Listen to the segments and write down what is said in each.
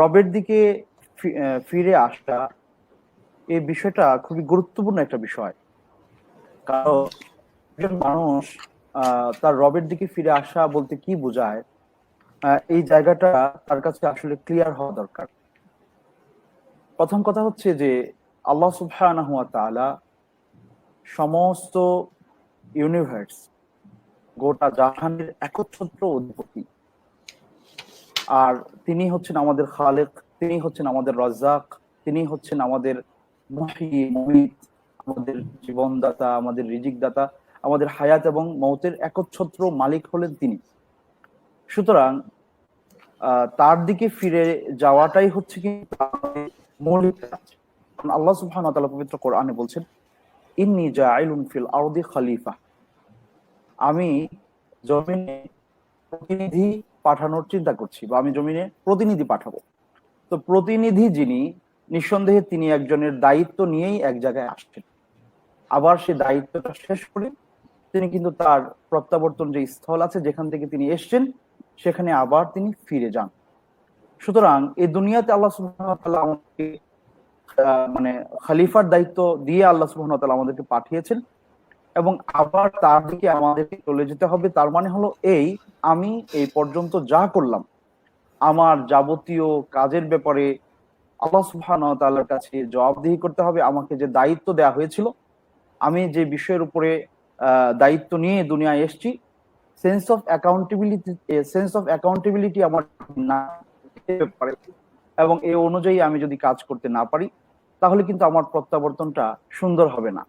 রবের দিকে ফিরে আসা এই বিষয়টা খুবই গুরুত্বপূর্ণ একটা বিষয়। কারণ একজন মানুষ তার রবের দিকে ফিরে আসা বলতে কি বোঝায় এই জায়গাটা তার কাছে আসলে ক্লিয়ার হওয়া দরকার। প্রথম কথা হচ্ছে যে আল্লাহ সুবহানাহু ওয়া তাআলা সমস্ত ইউনিভার্স গোটা জাহানের একচ্ছত্র অধিপতি। আর তিনি হচ্ছেন আমাদের খালেক, তিনি হচ্ছেন আমাদের রজাক তিনি হচ্ছেন আমাদের আমাদের জীবনদাতা, আমাদের রিজিক দাতা আমাদের হায়াত এবং মৌতের একচ্ছত্র মালিক হলেন তিনি। সুতরাং তার দিকে ফিরে যাওয়াটাই হচ্ছে কি মৌলিক আল্লাহ সুবহানাহু ওয়া তাআলা পবিত্র কোরআনে বলছেন, ইন্নি জাইলুন ফিল আরদি খলিফা। আমি জমিনে প্রতিনিধি পাঠানোর চিন্তা করছি বা আমি জমিনে প্রতিনিধি পাঠাবো। তো প্রতিনিধি যিনি, নিঃসন্দেহে তিনি একজনের দায়িত্ব নিয়েই এক জায়গায় আসছেন। আবার সে দায়িত্বটা শেষ করে তিনি কিন্তু তার প্রত্যাবর্তন যে স্থল আছে যেখান থেকে তিনি এসছেন, সেখানে আবার তিনি ফিরে যান। সুতরাং এই দুনিয়াতে আল্লাহ সুবাহ আমাদেরকে মানে খালিফার দায়িত্ব দিয়ে আল্লাহ সুবাহ আমাদেরকে পাঠিয়েছেন। এবং আবার তার দিকে আমাদেরকে চলে যেতে হবে। তার মানে হলো এই, আমি এই পর্যন্ত যা করলাম, আমার যাবতীয় কাজের ব্যাপারে আল্লাহ সুবহান তাআলার কাছে জবাবদিহি করতে হবে, আমাকে যে দায়িত্ব দেওয়া হয়েছিল, আমি যে বিষয়ের উপরে দায়িত্ব নিয়ে দুনিয়ায় এসছি sense of accountability sense of accountability আমার না এবং এই অনুযায়ী আমি যদি কাজ করতে না পারি, তাহলে কিন্তু আমার প্রত্যাবর্তনটা সুন্দর হবে না।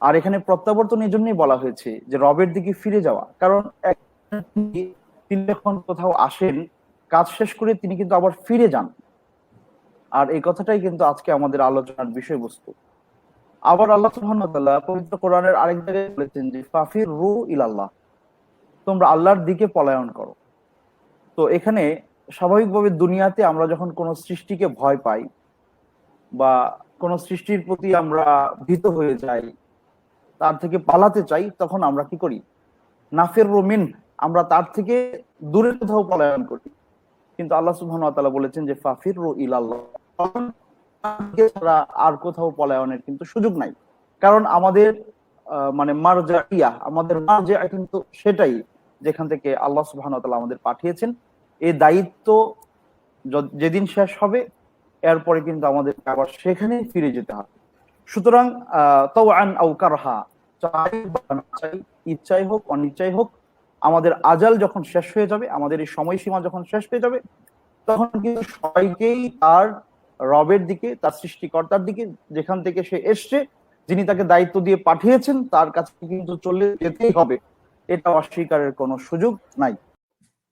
আর এখানে প্রত্যাবর্তন এই জন্যই বলা হয়েছে যে রবের দিকে ফিরে যাওয়া। কারণ তিনি যখন কোথাও আসেন, কাজ শেষ করে তিনি কিন্তু আবার ফিরে যান। আর এই কথাটাই কিন্তু আজকে আমাদের আলোচনার বিষয়বস্তু। আবার আল্লাহ সুবহানাহু পবিত্র কোরআনের আরেক জায়গায় বলেছেন যে ফাফির রু ইলাল্লাহ। তোমরা আল্লাহর দিকে পলায়ন করো। তো এখানে স্বাভাবিকভাবে দুনিয়াতে আমরা যখন কোনো সৃষ্টিকে ভয় পাই বা কোন সৃষ্টির প্রতি আমরা ভীত হয়ে যাই তার থেকে পালাতে চাই, তখন আমরা কি করি? নাফের রোমিন আমরা তার থেকে দূরে কোথাও পলায়ন করি। কিন্তু আল্লাহ সুবহান বলেছেন যে ফাফির রো ইলাল্লাহ আর কোথাও পলায়নের কিন্তু সুযোগ নাই। কারণ আমাদের মানে মারজা আমাদের কিন্তু সেটাই যেখান থেকে আল্লাহ সুবহান আমাদের পাঠিয়েছেন। এই দায়িত্ব যেদিন শেষ হবে, এরপরে কিন্তু আমাদের আবার সেখানে ফিরে যেতে হবে। সুতরাং তাও আন আউ কারহা, চাই ইচ্ছাই হোক, অনিচ্ছাই হোক, আমাদের আজাল যখন শেষ হয়ে যাবে, আমাদের এই সময়সীমা যখন শেষ হয়ে যাবে, তখন কিন্তু সবাইকেই তার রবের দিকে, তার সৃষ্টিকর্তার দিকে, যেখান থেকে সে এসছে, যিনি তাকে দায়িত্ব দিয়ে পাঠিয়েছেন, তার কাছে কিন্তু চলে যেতেই হবে। এটা অস্বীকারের কোনো সুযোগ নাই।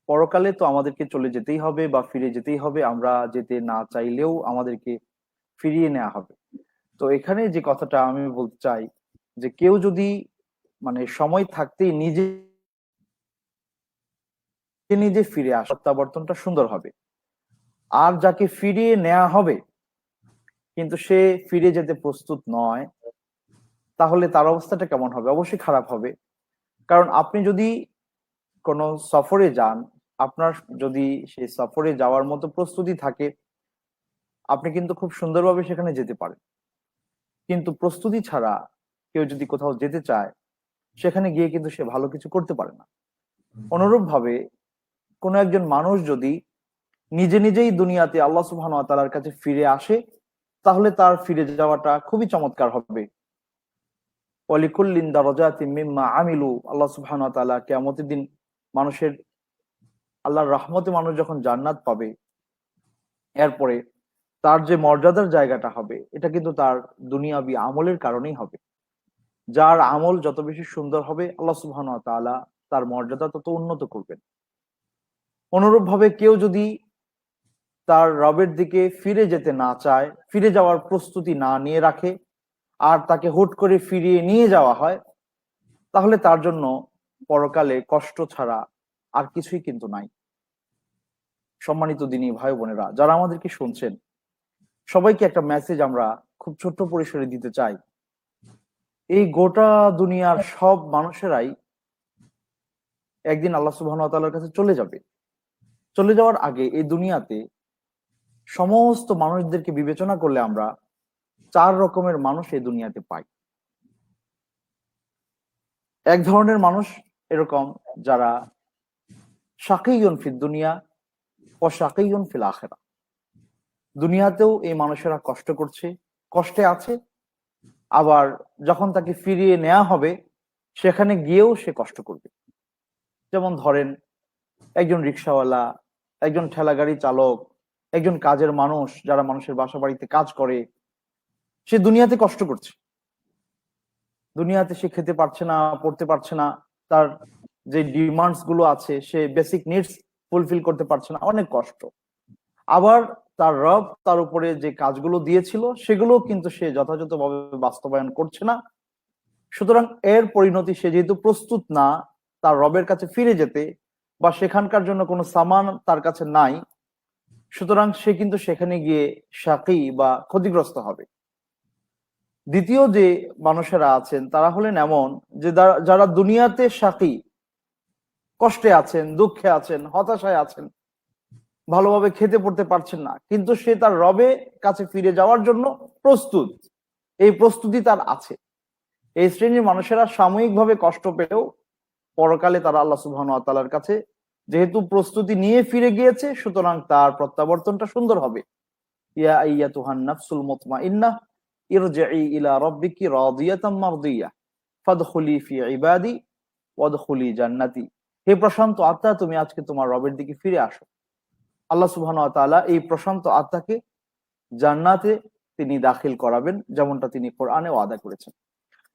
পরকালে তো আমাদেরকে চলে যেতেই হবে বা ফিরে যেতেই হবে, আমরা যেতে না চাইলেও আমাদেরকে ফিরিয়ে নেওয়া হবে। তো এখানে যে কথাটা আমি বলতে চাই, যে কেউ যদি মানে সময় থাকতেই নিজে নিজে ফিরে আসে, প্রত্যাবর্তনটা সুন্দর হবে। আর যাকে ফিরিয়ে নেওয়া হবে, কিন্তু সে ফিরে যেতে প্রস্তুত নয়, তাহলে তার অবস্থাটা কেমন হবে? অবশ্যই খারাপ হবে। কারণ আপনি যদি কোনো সফরে যান, আপনার যদি সেই সফরে যাওয়ার মতো প্রস্তুতি থাকে, আপনি কিন্তু খুব সুন্দরভাবে সেখানে যেতে পারেন। কিন্তু প্রস্তুতি ছাড়া কেউ যদি কোথাও যেতে চায় সেখানে গিয়ে কিন্তু সে ভালো কিছু করতে পারে না। অনুরূপ ভাবে কোনো একজন মানুষ যদি নিজে নিজেই দুনিয়াতে আল্লাহ সুবহান তালার কাছে ফিরে আসে তাহলে তার ফিরে যাওয়াটা খুবই চমৎকার হবে। অলিকুল্লিন দারজাতি মিম্মা আমিলু আল্লাহ সুবহান তালা কেমতের দিন মানুষের আল্লাহর রহমতে মানুষ যখন জান্নাত পাবে এরপরে তার যে মর্যাদার জায়গাটা হবে, এটা কিন্তু তার দুনিয়াবি আমলের কারণেই হবে। যার আমল যত বেশি সুন্দর হবে, আল্লাহ সুবহান তাআলা তার মর্যাদা তত উন্নত করবেন। অনুরূপ ভাবে কেউ যদি তার রবের দিকে ফিরে যেতে না চায়, ফিরে যাওয়ার প্রস্তুতি না নিয়ে রাখে, আর তাকে হুট করে ফিরিয়ে নিয়ে যাওয়া হয়, তাহলে তার জন্য পরকালে কষ্ট ছাড়া আর কিছুই কিন্তু নাই। সম্মানিত দিনী ভাই বোনেরা, যারা আমাদেরকে শুনছেন সবাইকে একটা মেসেজ আমরা খুব ছোট্ট পরিসরে দিতে চাই। এই গোটা দুনিয়ার সব মানুষেরাই একদিন আল্লাহ সুবাহর কাছে চলে যাবে। চলে যাওয়ার আগে এই দুনিয়াতে সমস্ত মানুষদেরকে বিবেচনা করলে আমরা চার রকমের মানুষ এই দুনিয়াতে পাই। এক ধরনের মানুষ এরকম যারা শাকিয়ন ফিল দুনিয়া ও শাকিয়ন ফিল আখেরা দুনিয়াতেও এই মানুষেরা কষ্ট করছে, কষ্টে আছে। আবার যখন তাকে ফিরিয়ে নেওয়া হবে, সেখানে গিয়েও সে কষ্ট করবে। যেমন ধরেন, একজন রিক্সাওয়ালা, একজন ঠেলাগাড়ি চালক, একজন কাজের মানুষ যারা মানুষের বাসা বাড়িতে কাজ করে, সে দুনিয়াতে কষ্ট করছে। দুনিয়াতে সে খেতে পারছে না, পড়তে পারছে না, তার যে ডিমান্ডসগুলো আছে, সে বেসিক নিডস ফুলফিল করতে পারছে না, অনেক কষ্ট। আবার তার রব তার উপরে যে কাজগুলো দিয়েছিল সেগুলো কিন্তু সে যথাযথভাবে বাস্তবায়ন করছে না। সুতরাং এর পরিণতি সে যেহেতু প্রস্তুত না, তার রবের কাছে ফিরে যেতে বা সেখানকার জন্য কোনো সামান তার কাছে নাই, সুতরাং সে কিন্তু সেখানে গিয়ে সাকি বা ক্ষতিগ্রস্ত হবে। দ্বিতীয় যে মানুষেরা আছেন, তারা হলেন এমন যে যারা দুনিয়াতে সাকি, কষ্টে আছেন, দুঃখে আছেন, হতাশায় আছেন ভালোভাবে খেতে পড়তে পারছেন না। কিন্তু সে তার রবে কাছে ফিরে যাওয়ার জন্য প্রস্তুত। এই প্রস্তুতি তার আছে। এই শ্রেণির মানুষেরা সাময়িকভাবে কষ্ট পেলেও পরকালে তারা আল্লাহ সুবহান তালার কাছে যেহেতু প্রস্তুতি নিয়ে ফিরে গিয়েছে, সুতরাং তার প্রত্যাবর্তনটা সুন্দর হবে। ইয়া আইয়া তুহান নাফসুল মুতমা ইন্না ইরজিই ইলা রাব্বিকি রাদিয়াতাম মারদিয়া ফাদখুলি ফি ইবাদি ওয়াদখুলি জান্নাতি। হে প্রশান্ত আত্মা, তুমি আজকে তোমার রবের দিকে ফিরে আসো। আল্লাহ সুবহান এই প্রশান্ত আত্মাকে জান্নাতে তিনি দাখিল করাবেন, যেমনটা তিনি কোরআনে ওয়াদা করেছেন।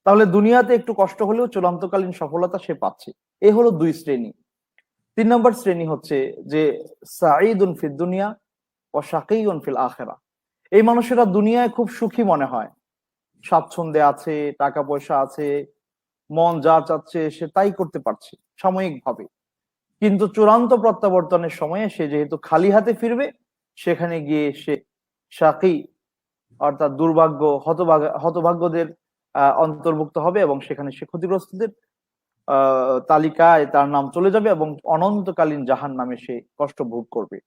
তাহলে দুনিয়াতে একটু কষ্ট হলেও চূড়ান্তকালীন সফলতা সে পাচ্ছে। এই হলো দুই শ্রেণি। তিন নম্বর শ্রেণি হচ্ছে যে সাঈদুন ফিদ দুনিয়া ও শাকিউন ফিল আখেরা। এই মানুষেরা দুনিয়ায় খুব সুখী মনে হয়। স্বাচ্ছন্দ্যে আছে, টাকা পয়সা আছে, মন যা চাচ্ছে সে তাই করতে পারছে, সাময়িকভাবে। কিন্তু চূড়ান্ত প্রত্যাবর্তনের সময়ে সে যেহেতু খালি হাতে ফিরবে, সেখানে গিয়ে সে সাকি অর্থাৎ দুর্ভাগ্য হতভাগ, হতভাগ্যদের অন্তর্ভুক্ত হবে এবং সেখানে সে ক্ষতিগ্রস্তদের তালিকায় তার নাম চলে যাবে এবং অনন্তকালীন জাহান নামে সে কষ্ট ভোগ করবে।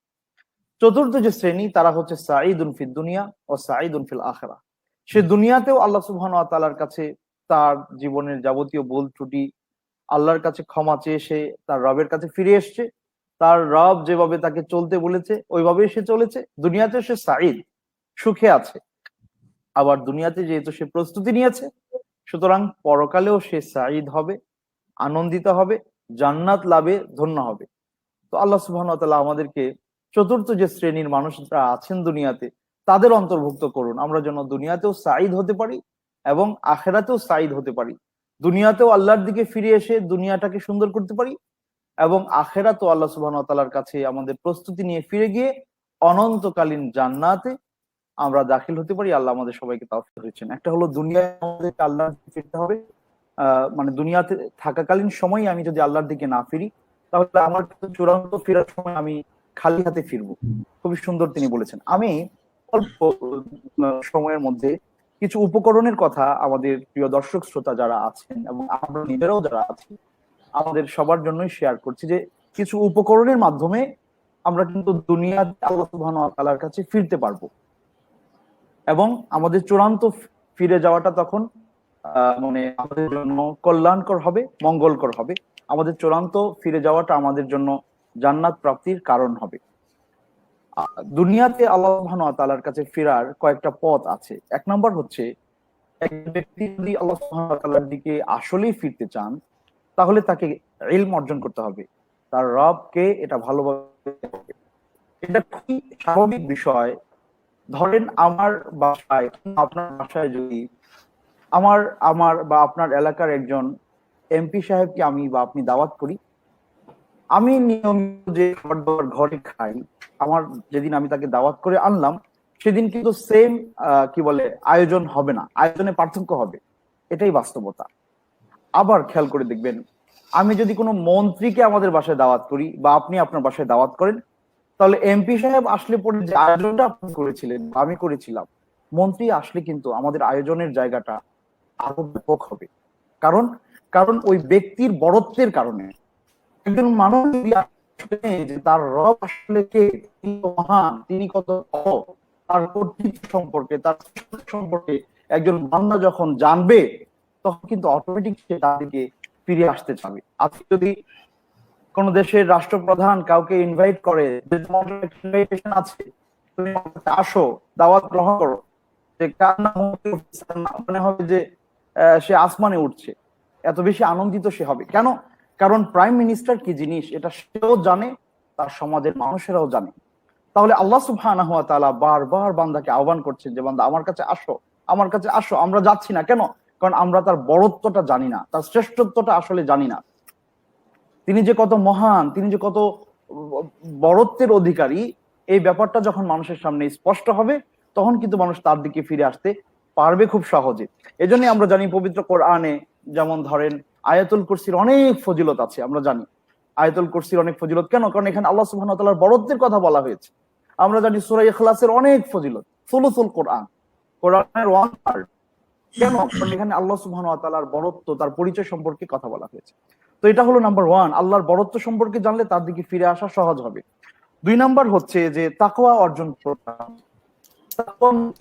চতুর্থ যে শ্রেণি, তারা হচ্ছে সাঈদুন ফিদ দুনিয়া ও সাঈদুন ফিল আখরা। সে দুনিয়াতেও আল্লাহ সুবহান তালার কাছে তার জীবনের যাবতীয় ভুল ত্রুটি আল্লাহর কাছে ক্ষমা চেয়ে সে তার রবের কাছে ফিরে এসছে। তার রব যেভাবে তাকে চলতে বলেছে, ওইভাবেই সে চলেছে। দুনিয়াতে সে সাঈদ, সুখে আছে। আবার দুনিয়াতে যেহেতু সে প্রস্তুতি নিয়েছে, সুতরাং পরকালেও সে সাঈদ হবে, আনন্দিত হবে, জান্নাত লাভে ধন্য হবে। তো আল্লাহ সুবাহ আমাদেরকে চতুর্থ যে শ্রেণির মানুষরা আছেন দুনিয়াতে, তাদের অন্তর্ভুক্ত করুন। আমরা যেন দুনিয়াতেও সাঈদ হতে পারি এবং আখেরাতেও সাঈদ হতে পারি। দুনিয়াতেও আল্লাহর দিকে ফিরে এসে দুনিয়াটাকে সুন্দর করতে পারি এবং আখেরাতেও আল্লাহ সুবাহ তালার কাছে আমাদের প্রস্তুতি নিয়ে ফিরে গিয়ে অনন্তকালীন জান্নাতে আমরা দাখিল হতে পারি। আল্লাহ আমাদের সবাইকে তাও হয়েছেন একটা হলো দুনিয়ায় আমাদের আল্লাহ ফিরতে হবে। মানে দুনিয়াতে থাকাকালীন সময় আমি যদি আল্লাহর দিকে না ফিরি, তাহলে আমার চূড়ান্ত ফেরার সময় আমি খালি হাতে ফিরবো। খুবই সুন্দর তিনি বলেছেন। আমি অল্প সময়ের মধ্যে কিছু উপকরণের কথা আমাদের প্রিয় দর্শক শ্রোতা যারা আছেন এবং আমরা নিজেরাও যারা আছি, আমাদের সবার জন্যই শেয়ার করছি যে কিছু উপকরণের মাধ্যমে আমরা কিন্তু দুনিয়া আল্লাহ কাছে ফিরতে পারব। এবং আমাদের চূড়ান্ত ফিরে যাওয়াটা তখন মানে আমাদের জন্য কল্যাণকর হবে, মঙ্গলকর হবে। আমাদের চূড়ান্ত ফিরে যাওয়াটা আমাদের জন্য জান্নাত প্রাপ্তির কারণ হবে। দুনিয়াতে আল্লাহ তালার কাছে ফেরার কয়েকটা পথ আছে। এক নম্বর হচ্ছে, এক ব্যক্তি যদি আল্লাহ তালার দিকে আসলেই ফিরতে চান, তাহলে তাকে ইলম অর্জন করতে হবে। তার রবকে এটা ভালোভাবে এটা খুবই স্বাভাবিক বিষয়। ধরেন আমার বাসায়, আপনার বাসায় যদি আমার আমার বা আপনার এলাকার একজন এমপি সাহেবকে আমি বা আপনি দাওয়াত করি আমি নিয়মিত যে খাবার দাবার ঘরে খাই, আমার যেদিন আমি তাকে দাওয়াত করে আনলাম, সেদিন কিন্তু সেম কি বলে, আয়োজন হবে না। আয়োজনে পার্থক্য হবে। এটাই বাস্তবতা। আবার খেয়াল করে দেখবেন, আমি যদি কোনো মন্ত্রীকে আমাদের বাসায় দাওয়াত করি বা আপনি আপনার বাসায় দাওয়াত করেন, তাহলে এমপি সাহেব আসলে পরে যে আয়োজনটা আপনি করেছিলেন আমি করেছিলাম, মন্ত্রী আসলে কিন্তু আমাদের আয়োজনের জায়গাটা আরও ব্যাপক হবে। কারণ কারণ ওই ব্যক্তির বড়ত্বের কারণে একজন মানুষ যদি তার রব আসলে কে? মহান, তিনি কত তার কর্তৃত্ব সম্পর্কে, তার সম্পর্কে একজন বান্দা যখন জানবে, তখন কিন্তু অটোমেটিক সে তার দিকে ফিরে আসতে চাবে। আজকে যদি কোন দেশের রাষ্ট্রপ্রধান কাউকে ইনভাইট করে আছে, তুমি আসো, দাওয়াত গ্রহণ করো, যে কার নাম মনে হবে যে সে আসমানে উঠছে। এত বেশি আনন্দিত সে হবে। কেন? কারণ প্রাইম মিনিস্টার কি জিনিস? এটা সেও জানে, তার সমাজের মানুষেরাও জানে। তাহলে আল্লাহ সুবহানাহু ওয়া তাআলা বারবার বান্দাকে আহ্বান করছেন যে, বান্দা, আমার কাছে আসো, আমার কাছে আসো, আমরা যাচ্ছি না। কেন? কারণ আমরা তার বড়ত্বটা জানি না, তার শ্রেষ্ঠত্বটা আসলে জানি না। তিনি যে কত মহান, তিনি যে কত বড়ত্বের অধিকারী, এই ব্যাপারটা যখন মানুষের সামনে স্পষ্ট হবে, তখন কিন্তু মানুষ তার দিকে ফিরে আসতে পারবে খুব সহজে। এজন্য আমরা জানি পবিত্র কোরআনে যেমন ধরেন আয়াতুল কুরসির অনেক ফজিলত আছে, আমরা জানি। আয়াতুল কুরসির অনেক ফজিলত। কেন? কারণ এখানে আল্লাহ সুবহানাহু তাআলার বড়ত্বের কথা বলা হয়েছে। আমরা জানি সূরা ইখলাসের অনেক ফজিলত। সুলুসুল কোরআন। কোরআনের ওয়ান পার্ট। কেন? কারণ এখানে আল্লাহ সুবহানাহু তাআলার বড়ত্ব তার পরিচয় সম্পর্কে কথা বলা হয়েছে। তো এটা হলো নাম্বার ওয়ান আল্লাহর বড়ত্ব সম্পর্কে জানলে তার দিকে ফিরে আসা সহজ হবে। দুই নাম্বার হচ্ছে যে, তাকওয়া অর্জন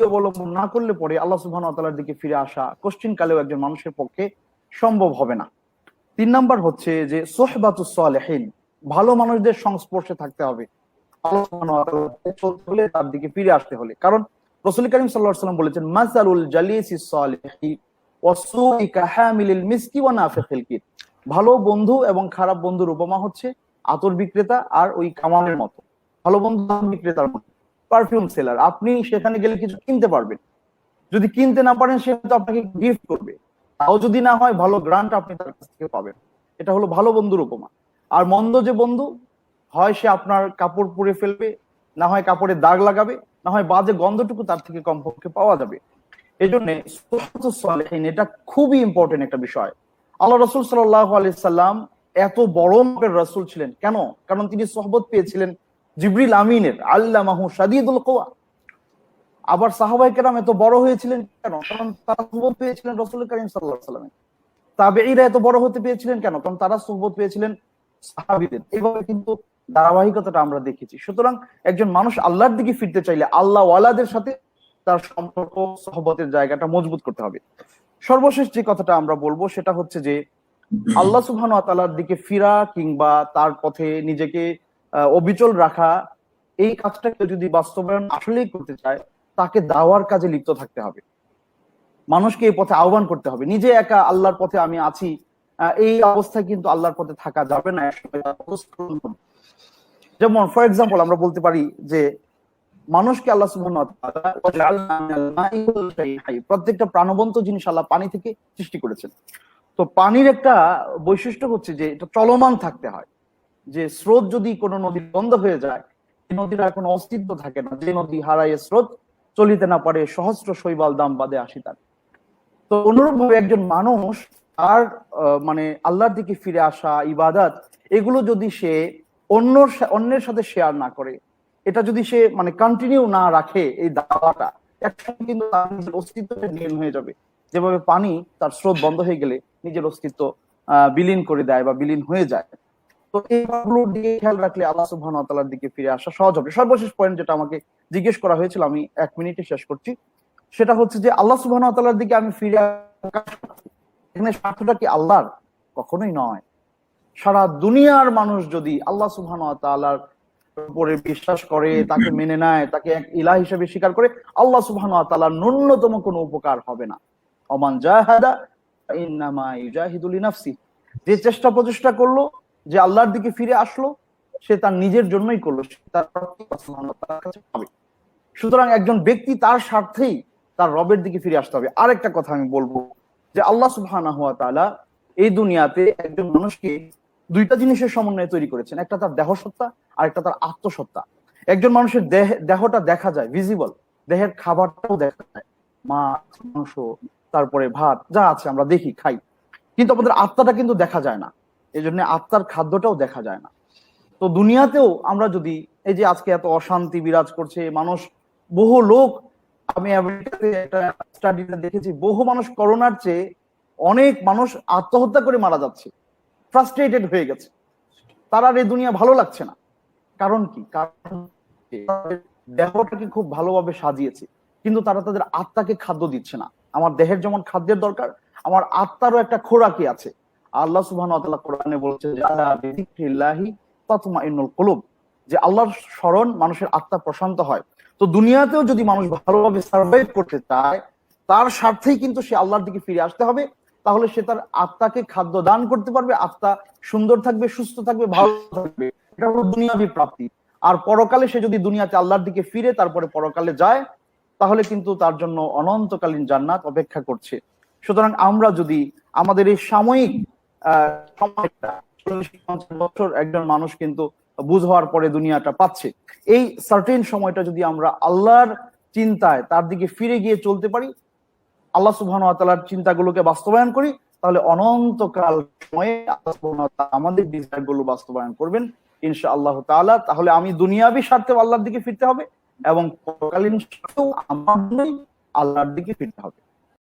অবলম্বন না করলে পরে আল্লাহ সুবহানাহু ওয়া দিকে ফিরে আসা কোশ্চিন কালেও একজন মানুষের পক্ষে সম্ভব হবে না। তিন নাম্বার হচ্ছে যে সোহবাতুস ভালো মানুষদের সংস্পর্শে থাকতে হবে। হলে তার দিকে ফিরে আসতে হলে। কারণ রসুল করিম আলাইহি সাল্লাম বলেছেন, মাসালুল জালিসিস সালিহি ভালো বন্ধু এবং খারাপ বন্ধুর উপমা হচ্ছে আতর বিক্রেতা আর ওই কামানের মতো। ভালো বন্ধু বিক্রেতার মতো। পারফিউম সেলার, আপনি সেখানে গেলে কিছু কিনতে পারবেন। যদি কিনতে না পারেন, সে হয়তো আপনাকে গিফট করবে। তাও যদি না হয় ভালো গ্রান্ট আপনি তার কাছ থেকে পাবেন। এটা হলো ভালো বন্ধুর উপমা। আর মন্দ যে বন্ধু, হয় সে আপনার কাপড় পুড়ে ফেলবে, না হয় কাপড়ে দাগ লাগাবে, না হয় বাজে গন্ধটুকু তার থেকে কমপক্ষে পাওয়া যাবে। এই জন্য এটা খুবই ইম্পর্টেন্ট একটা বিষয়। আল্লাহ রসুল সাল্লাহ আলি সাল্লাম এত বড় মাপের রসুল ছিলেন। কেন? কারণ তিনি সহবত পেয়েছিলেন জিবরিল আমিনের আল্লাহ মাহু সাদিদুল কোয়া আবার সাহাবাই কেরাম এত বড় হয়েছিলেন কেন? কারণ তারা সহবত পেয়েছিলেন রসুল করিম সাল্লাহ সাল্লামের তাবেঈরা এত বড় হতে পেয়েছিলেন কেন? কারণ তারা সহবত পেয়েছিলেন সাহাবিদের। এইভাবে কিন্তু ধারাবাহিকতাটা আমরা দেখেছি। সুতরাং একজন মানুষ আল্লাহর দিকে ফিরতে চাইলে আল্লাহ ওয়ালাদের সাথে তার সম্পর্ক, সহবতের জায়গাটা মজবুত করতে হবে। সর্বশেষ যে কথাটা আমরা বলব সেটা হচ্ছে যে, আল্লাহ সুবহান তালার দিকে ফিরা কিংবা তার পথে নিজেকে অবিচল রাখা, এই কাজটাকে যদি বাস্তবায়ন আসলেই করতে চায় তাকে দাওয়ার কাজে লিপ্ত থাকতে হবে। মানুষকে এই পথে আহ্বান করতে হবে। নিজে একা আল্লাহর পথে আমি আছি এই অবস্থায় কিন্তু আল্লাহর পথে থাকা যাবে না যেমন ফর এক্সাম্পল আমরা বলতে পারি যে, মানুষকে আল্লাহ প্রত্যেকটা প্রাণবন্ত জিনিস আল্লাহ পানি থেকে সৃষ্টি করেছেন। তো পানির একটা বৈশিষ্ট্য হচ্ছে যে, এটা চলমান থাকতে হয়। যে স্রোত যদি কোনো নদী বন্ধ হয়ে যায় নদীর আর কোনো অস্তিত্ব থাকে না। যে নদী হারায় স্রোত চলিতে না পারে, সহস্র শৈবাল দাম বাদে আসি তার তো অনুরূপ ভাবে একজন মানুষ আর মানে আল্লাহর দিকে ফিরে আসা, ইবাদত, এগুলো যদি সে অন্য অন্যের সাথে শেয়ার না করে, এটা যদি সে মানে কন্টিনিউ না রাখে এই দাওয়াটা একসঙ্গে কিন্তু তার অস্তিত্ব নীল হয়ে যাবে। যেভাবে পানি তার স্রোত বন্ধ হয়ে গেলে নিজের অস্তিত্ব বিলীন করে দেয় বা বিলীন হয়ে যায়। তো এইগুলো দিকে খেয়াল রাখলে আল্লাহ সুবহান তাআলার দিকে ফিরে আসা সহজ হবে। সর্বশেষ পয়েন্ট যেটা আমাকে জিজ্ঞেস করা হয়েছিল, আমি এক মিনিটে শেষ করছি। সেটা হচ্ছে যে আল্লাহ সুবহান তাআলার দিকে আমি ফিরে এখানে স্বার্থটা কি আল্লাহর? কখনোই নয়। সারা দুনিয়ার মানুষ যদি আল্লাহ সুবহান তাআলার উপরে বিশ্বাস করে, তাকে মেনে নেয়, তাকে এক ইলা হিসেবে স্বীকার করে, আল্লাহ সুবহান তাআলার ন্যূনতম কোনো উপকার হবে না। অমান জাহাদা ইন্নামা ইউজাহিদুল নাফসি যে চেষ্টা প্রচেষ্টা করল যে আল্লাহর দিকে ফিরে আসলো, সে তার নিজের জন্যই করল তার পাবে। সুতরাং একজন ব্যক্তি তার স্বার্থেই তার রবের দিকে ফিরে আসতে হবে। আরেকটা কথা আমি বলব, যে আল্লাহ সুবহানাহু ওয়া তাআলা এই দুনিয়াতে একজন মানুষকে দুইটা জিনিসের সমন্বয়ে তৈরি করেছেন, একটা তার দেহ সত্তা আর একটা তার আত্মসত্তা। একজন মানুষের দেহ, দেহটা দেখা যায় ভিজিবল দেহের খাবারটাও দেখা যায়। মাছ, মাংস, তারপরে ভাত, যা আছে আমরা দেখি, খাই। কিন্তু আমাদের আত্মাটা কিন্তু দেখা যায় না। এই জন্য আত্মার খাদ্যটাও দেখা যায় না। তো দুনিয়াতেও আমরা যদি এই যে আজকে এত অশান্তি বিরাজ করছে, মানুষ, বহু লোক, আমি দেখেছি, বহু মানুষ করোনার চেয়ে অনেক মানুষ আত্মহত্যা করে মারা যাচ্ছে ফ্রাস্ট্রেটেড হয়ে গেছে। তার আর এই দুনিয়া ভালো লাগছে না। কারণ কি? কারণ দেহটাকে খুব ভালোভাবে সাজিয়েছে, কিন্তু তারা তাদের আত্মাকে খাদ্য দিচ্ছে না। আমার দেহের যেমন খাদ্যের দরকার, আমার আত্মারও একটা খোরাকি আছে। আল্লাহ সুবহানাহু ওয়া কোরআনে বলছে যে আল্লাহর স্মরণ মানুষের আত্মা প্রশান্ত হয়। তো দুনিয়াতেও যদি মানুষ ভালোভাবে সার্ভাইভ করতে চায়, তার স্বার্থেই কিন্তু সে আল্লাহর দিকে ফিরে আসতে হবে। তাহলে সে তার আত্মাকে খাদ্য দান করতে পারবে, আত্মা সুন্দর থাকবে, সুস্থ থাকবে, ভালো থাকবে। এটা হলো দুনিয়াবি প্রাপ্তি। আর পরকালে সে যদি দুনিয়াতে আল্লাহর দিকে ফিরে তারপরে পরকালে যায়, তাহলে কিন্তু তার জন্য অনন্তকালীন জান্নাত অপেক্ষা করছে। সুতরাং আমরা যদি আমাদের এই সাময়িক বছর একজন মানুষ কিন্তু বুঝ হওয়ার পরে দুনিয়াটা পাচ্ছে। এই সার্টেন সময়টা যদি আমরা আল্লাহর চিন্তায় তার দিকে ফিরে গিয়ে চলতে পারি, আল্লাহ সুবহান তাআলার চিন্তাগুলোকে বাস্তবায়ন করি, তাহলে অনন্তকাল সময়ে আমাদের ডিজায়ারগুলো বাস্তবায়ন করবেন ইনশা আল্লাহ তাহলে আমি দুনিয়াবি স্বার্থে আল্লাহর দিকে ফিরতে হবে এবং আল্লাহর দিকে ফিরতে হবে।